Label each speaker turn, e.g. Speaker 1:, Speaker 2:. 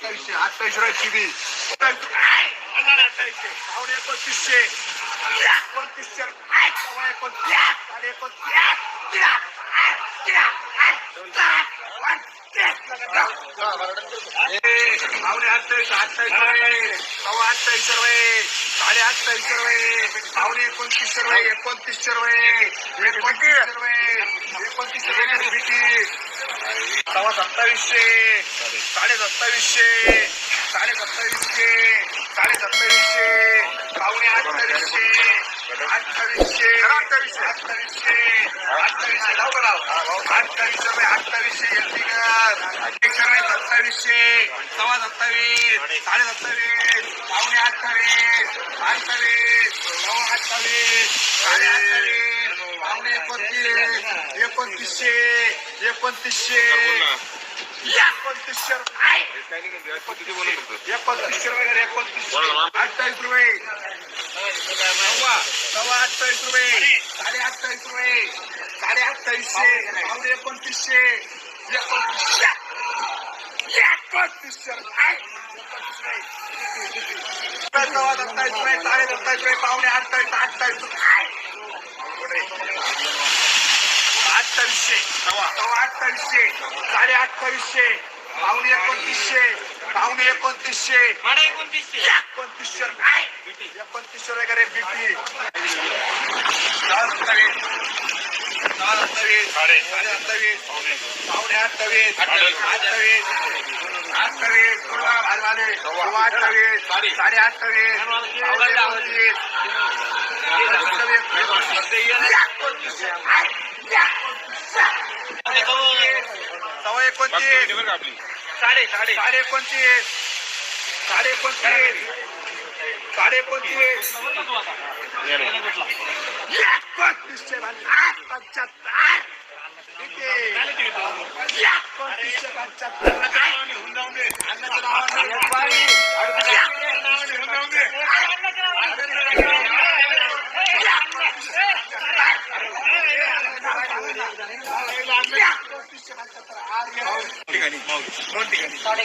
Speaker 1: अठ्ठावीसशे अठ्ठावीसशे रुपये किती पावणे एकोणतीसशे. एकोणतीसशे एकोणतीस एकोणतीस पावणे अठ्ठावीस अठ्ठावीस रुपये सव्वा अठ्ठावीस रुपये साडे अठ्ठावीस रुपये पावणे एकोणतीसशे रुपये एकोणतीसशे रुपये एकोणतीस रुपये एकोणतीस रुपये भीती सव्वा सत्तावीसशे साडे सत्तावीसशे साडे सत्तावीसशे साडे सत्तावीसशे पावणे अठ्ठावीसशे अठ्ठावीसशे अठ्ठावीसशे अठ्ठावीसशे अठ्ठावीसशे लाव का अठ्ठावीसशे रुपये अठ्ठावीसशे एलटीकर सत्तावीसशे सव्वा सत्तावीस साडे सत्तावीस पावणे अठ्ठावीस अठ्ठावीस सव्वा अठ्ठावीस साडे अठ्ठावीस पावणे एकोणतीस एकोणतीसशे एकोणतीसशे. एकोणतीसशे रुपये. एकोणतीसशे रुपये एकोणतीसशे. अठ्ठावीस रुपये. सव्वा सव्वा अठ्ठावीस रुपये. साडे अठ्ठावीस रुपये. साडे अठ्ठावीसशे. पावणे एकोणतीसशे. एकोणतीसशे. सव्वा सत्तावीस रुपये साडे सत्तावीस रुपये पावणे अठ्ठावीस अठ्ठावीस रुपये अठ्ठावीसशे सव्वा सव्वा अठ्ठावीसशे साडे अठ्ठावीसशे पावणे एकोणतीसशे. पावणे एकोणतीसशे एकोणतीसशे रुपये एकोणतीसशे वगैरे करे बीपी साडे अठ्ठावीस. पावणे. अठ्ठावीस. अठ्ठावीस. अठ्ठावीस. भारी झाले सव्वा. अठ्ठावीस. साडे. अठ्ठावीस. पावणे एकोणतीस सव्वा एकोणतीस. साडे साडे. साडे एकोणतीस. साडे एकोणतीस. साडे एकोणतीस. एकोणतीसशे पंच्याहत्तर पंच्याहत्तर. दोन ठिकाणी साडे